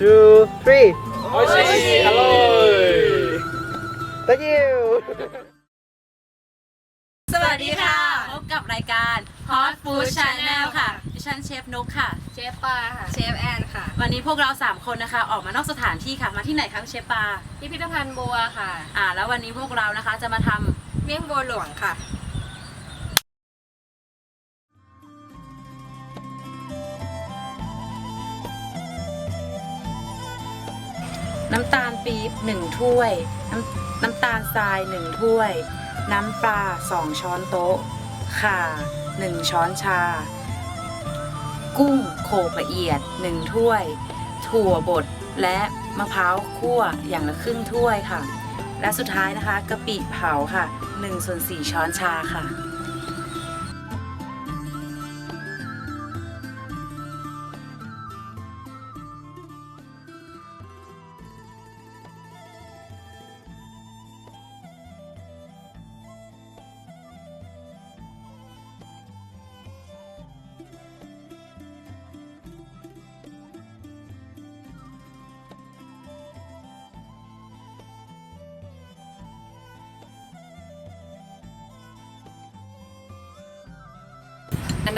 two three โอ้ยฮัลโหล thank you สวัสดีค่ะ พบกับรายการ Hot Food Channel ค่ะดิฉันเชฟนุกค่ะ เชฟปลาค่ะ เชฟแอนค่ะ วันนี้พวกเรา 3 คนนะคะ ออกมานอกสถานที่ค่ะ มาที่ไหนคะเชฟปาพิพิธภัณฑ์บัวค่ะ อ่า แล้ววันนี้พวกเรานะคะจะมาทำเมี่ยงบัวหลวงค่ะ น้ำตาลปี๊บ1ถ้วย น้ำน้ำตาลทราย1ถ้วย น้ำปลา2ช้อนโต๊ะ ข่า1ช้อนชา กุ้งโขลกละเอียด1ถ้วย ถั่วบดและมะพร้าวคั่วอย่างละครึ่งถ้วยค่ะ และสุดท้ายนะคะกะปิเผาค่ะ1ส่วน4ช้อนชาค่ะ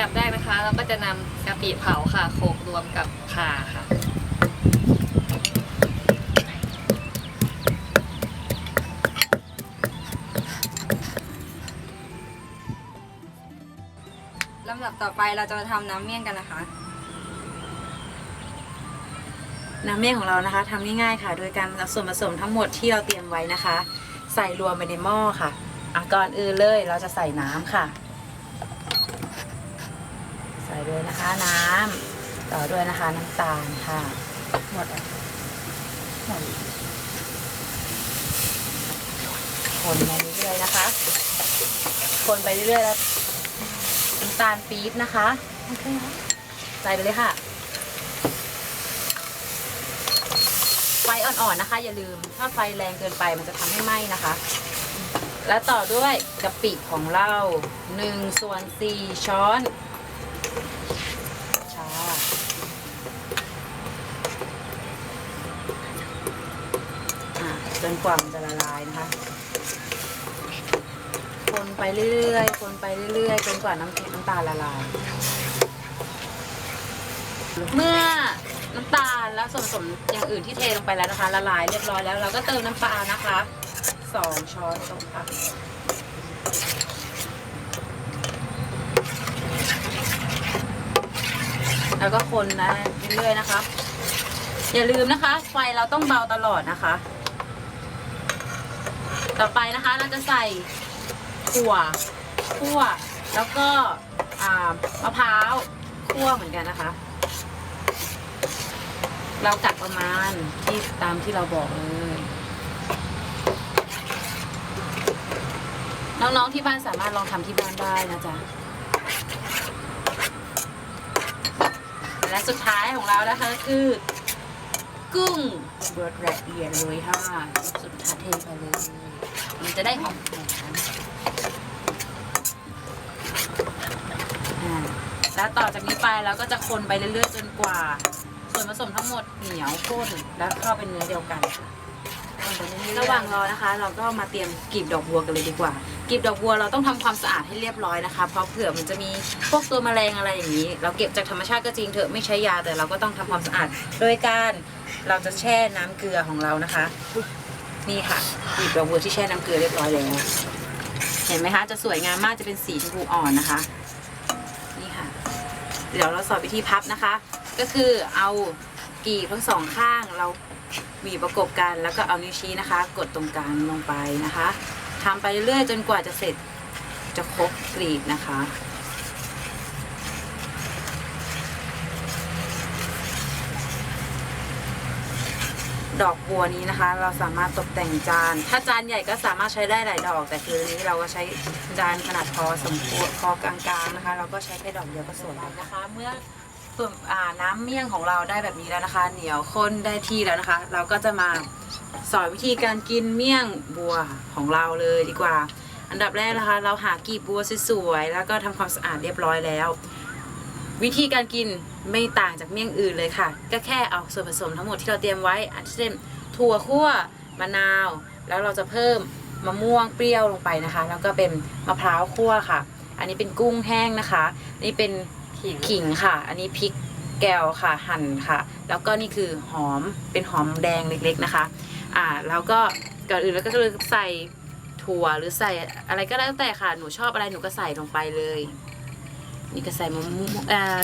ดับแรกนะคะ เราก็จะนำกะปิเผาค่ะโขลกรวมกับข่าค่ะ ลำดับต่อไปเราจะมาทำน้ำเมี่ยงกันนะคะ น้ำเมี่ยงของเรานะคะทำง่ายๆค่ะ โดยการเอาส่วนผสมทั้งหมดที่เราเตรียมไว้นะคะ ใส่รวมไปในหม้อค่ะอะก่อนอื่นเลยเราจะใส่น้ำค่ะ ใส่ด้วยนะคะน้ำต่อด้วยนะคะน้ำตาลค่ะหมดแล้วหมดคนไปเรื่อยๆนะคะ คนไปเรื่อยๆแล้วน้ำตาลปี๊บนะคะใส่ไปเลยค่ะไฟอ่อนๆนะคะ อย่าลืมถ้าไฟแรงเกินไปมันจะทำให้ไหม้นะคะ และต่อด้วยกะปิของเรา1ส่วน4ช้อนชาอะ จนกว่ามันจะละลายนะคะ คนไปเรื่อยๆ คนไปเรื่อยๆ จนกว่าน้ำน้ำตาลละลาย เมื่อน้ำตาลและส่วนผสมอย่างอื่นที่เทลงไปแล้วนะคะ ละลายเรียบร้อยแล้วเราก็เติมน้ำปลานะคะสองช้อนโต๊ะค่ะแล้วก็คนนะเรื่อยๆนะคะ อย่าลืมนะคะ ไฟเราต้องเบาตลอดนะคะ ต่อไปนะคะเราจะใส่ถั่วคั่วแล้วก็อ่ามะพร้าวคั่วเหมือนกันนะคะ เรากัดประมาณที่ตามที่เราบอกเลยน้องๆที่บ้านสามารถลองทำที่บ้านได้นะจ๊ะและสุดท้ายของเรานะคะคือ กุ้งเบิร์ดละเอียดเลยค่ะสุดท้ายเทไปเลย มันจะได้หอมหอมอ่าแล้วต่อจากนี้ไปเราก็จะคนไปเรื่อยๆจนกว่า ส่วนผสมทั้งหมดเหนียวข้นและเข้าเป็นเนื้อเดียวกันค่ะระหว่างรอนะคะ เราก็มาเตรียมกลีบดอกบัวกันเลยดีกว่า กลีบดอกบัวเราต้องทำความสะอาดให้เรียบร้อยนะคะ เพราะเผื่อมันจะมีพวกตัวแมลงอะไรอย่างนี้ เราเก็บจากธรรมชาติก็จริงเถอะไม่ใช้ยาแต่เราก็ต้องทำความสะอาด โดยการ เราจะแช่น้ำเกลือของเรานะคะ นี่ค่ะกลีบดอกบัวที่แช่น้ำเกลือเรียบร้อยแล้วเห็นไหมคะจะสวยงามมากจะเป็นสีชมพูอ่อนนะคะ นี่ค่ะ เดี๋ยวเราสอนวิธีพับนะคะ ก็คือเอากีบทั้งสองข้างเราหวีประกบกันแล้วก็เอานิ้วชี้นะคะ กดตรงกลางลงไปนะคะทำไปเรื่อยๆจนกว่าจะเสร็จจะครบกลีบนะคะ ดอกบัวนี้นะคะ เราสามารถตกแต่งจาน ถ้าจานใหญ่ก็สามารถใช้ได้หลายดอก แต่คือนนี้เราก็ใช้จานขนาดพอสมควรพอกลางๆนะคะ เราก็ใช้แค่ดอกเดียวก็สวยแล้วนะคะ เมื่อส่วนน้ำเมี่ยงของเราได้แบบนี้แล้วนะคะ เหนียวข้นได้ที่แล้วนะคะ เราก็จะมาสอนวิธีการกินเมี่ยงบัวของเราเลยดีกว่า อันดับแรกนะคะ เราหากีบบัวสวยๆแล้วก็ทำความสะอาดเรียบร้อยแล้ว วิธีการกินไม่ต่างจากเมี่ยงอื่นเลยค่ะ ก็แค่เอาส่วนผสมทั้งหมดที่เราเตรียมไว้อาจจะเช่นถั่วคั่วมะนาว แล้วเราจะเพิ่มมะม่วงเปรี้ยวลงไปนะคะ แล้วก็เป็นมะพร้าวคั่วค่ะ อันนี้เป็นกุ้งแห้งนะคะ นี่เป็นขิงค่ะ อันนี้พริกแกวค่ะหั่นค่ะ แล้วก็นี่คือหอมเป็นหอมแดงเล็กๆนะคะ อ่าแล้วก็ก่อนอื่นแล้วก็คือใส่ถั่วหรือใส่อะไรก็แล้วแต่ค่ะหนูชอบอะไรหนูก็ใส่ลงไปเลย นี่ก็ใส่มะม่วง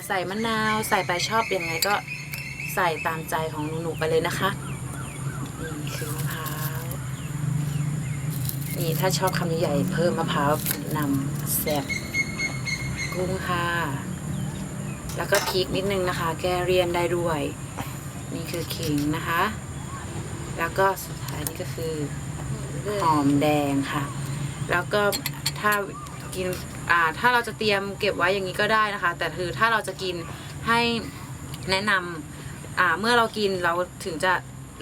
ใส่มะนาว ใส่ไปชอบยังไงก็ใส่ตามใจของหนูๆไปเลยนะคะนี่คือมะพร้าวนี่ถ้าชอบคำใหญ่เพิ่มมะพร้าวนำแซ่บกุ้งค่ะแล้วก็พริกนิดนึงนะคะ แก้เรียนได้ด้วย นี่คือขิงนะคะ แล้วก็สุดท้ายนี่ก็คือหอมแดงค่ะ แล้วก็ถ้ากิน อ่าถ้าเราจะเตรียมเก็บไว้อย่างนี้ก็ได้นะคะ แต่คือถ้าเราจะกินให้แนะนำอ่าเมื่อเรากินเราถึงจะ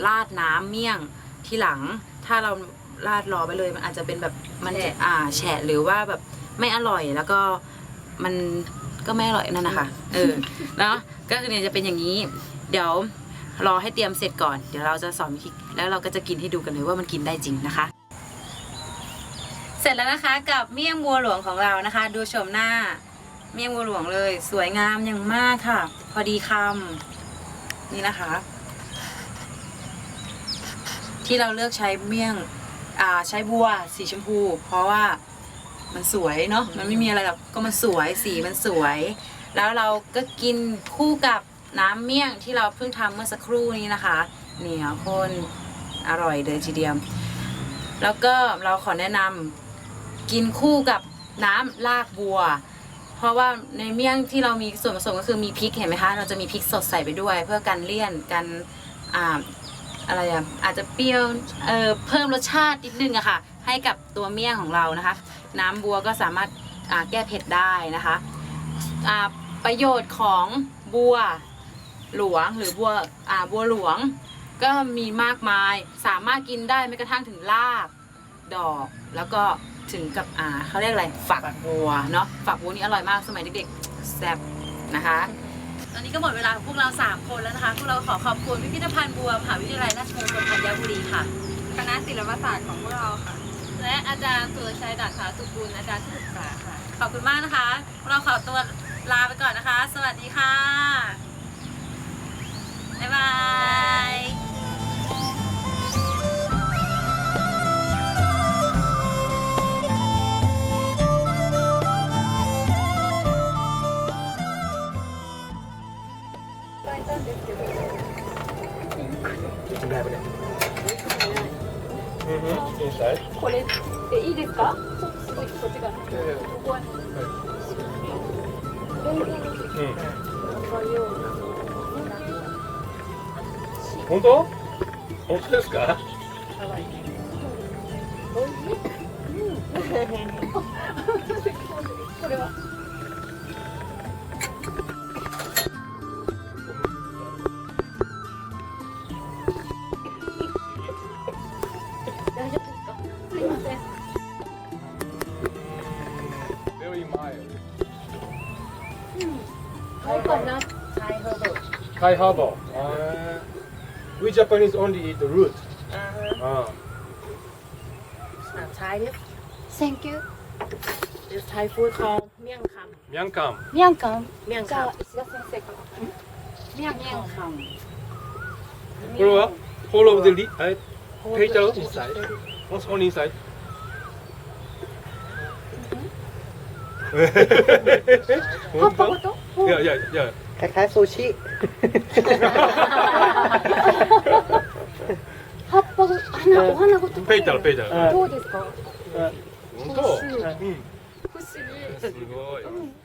ราดน้ำเมี่ยงที่หลัง ถ้าเราราดรอไปเลย มันอาจจะเป็นแบบมันจะอ่าแฉะหรือว่าแบบไม่อร่อยแล้วก็มันก็ไม่อร่อยนั่นนะคะเออเนาะก็คือเนี่ยจะเป็นอย่างนี้ เดี๋ยวรอให้เตรียมเสร็จก่อน เดี๋ยวเราจะสอนวิธีแล้วเราก็จะกินให้ดูกันเลยว่ามันกินได้จริงนะคะ เสร็จแล้วนะคะกับเมี่ยงบัวหลวงของเรานะคะ ดูชมหน้า เมี่ยงบัวหลวงเลย สวยงามอย่างมากค่ะ พอดีคำนี่นะคะ ที่เราเลือกใช้เมี่ยงอ่าใช้บัวสีชมพู เพราะว่ามันสวยเนาะมันไม่มีอะไรหรอกก็มันสวยสีมันสวย แล้วเราก็กินคู่กับน้ำเมี่ยงที่เราเพิ่งทำเมื่อสักครู่นี้นะคะ เหนียวข้นอร่อยเลยทีเดียวแล้วก็เราขอแนะนำ กินคู่กับน้ำลากบัว เพราะว่าในเมี่ยงที่เรามีส่วนผสมก็คือมีพริกเห็นไหมคะ เราจะมีพริกสดใส่ไปด้วย เพื่อกันเลี่ยนกันอ่าอะไรอะอาจจะเปรี้ยวเอ่อเพิ่มรสชาตินิดนึงอะค่ะ ให้กับตัวเมี่ยงของเรานะคะ น้ำบัวก็สามารถอ่าแก้เผ็ดได้นะคะอ่าประโยชน์ของบัวหลวงหรือบัวอ่าบัวหลวง ก็มีมากมายสามารถกินได้ไม่กระทั่งถึงราก ดอกแล้วก็ ถึงกับอ่าเขาเรียกอะไรฝักบัวเนาะฝักบัวนี่อร่อยมากสมัยเด็กๆแซ่บนะคะ ตอนนี้ก็หมดเวลาของพวกเรา 3 คนแล้วนะคะ พวกเราขอขอบคุณพิพิธภัณฑ์บัวมหาวิทยาลัยราชมงคลธัญบุรีค่ะ คณะศิลปศาสตร์ของพวกเราค่ะ และอาจารย์สุรชัยดาษาสุกุลอาจารย์ที่ปรึกษาค่ะ ขอบคุณมากนะคะพวกเราขอตัวลาไปก่อนนะคะ สวัสดีค่ะ これっていいですか？本当？本当ですか？可愛い。しい。うん。Joey Meyer. Thai. Thai we Japanese only eat the root. Uh-huh. Uh. It's not Thai. Thank you. It's Thai food called Myang Kam. Myang Kam. Myang Kam. Myang So Kam. of, the le- Potato inside. What's on inside? 葉っぱごといやいやいやคล้ายๆซูชิ 葉っぱご花お花ごとペイタルペイタルどうですか本当うん不思議すごいうんじゃない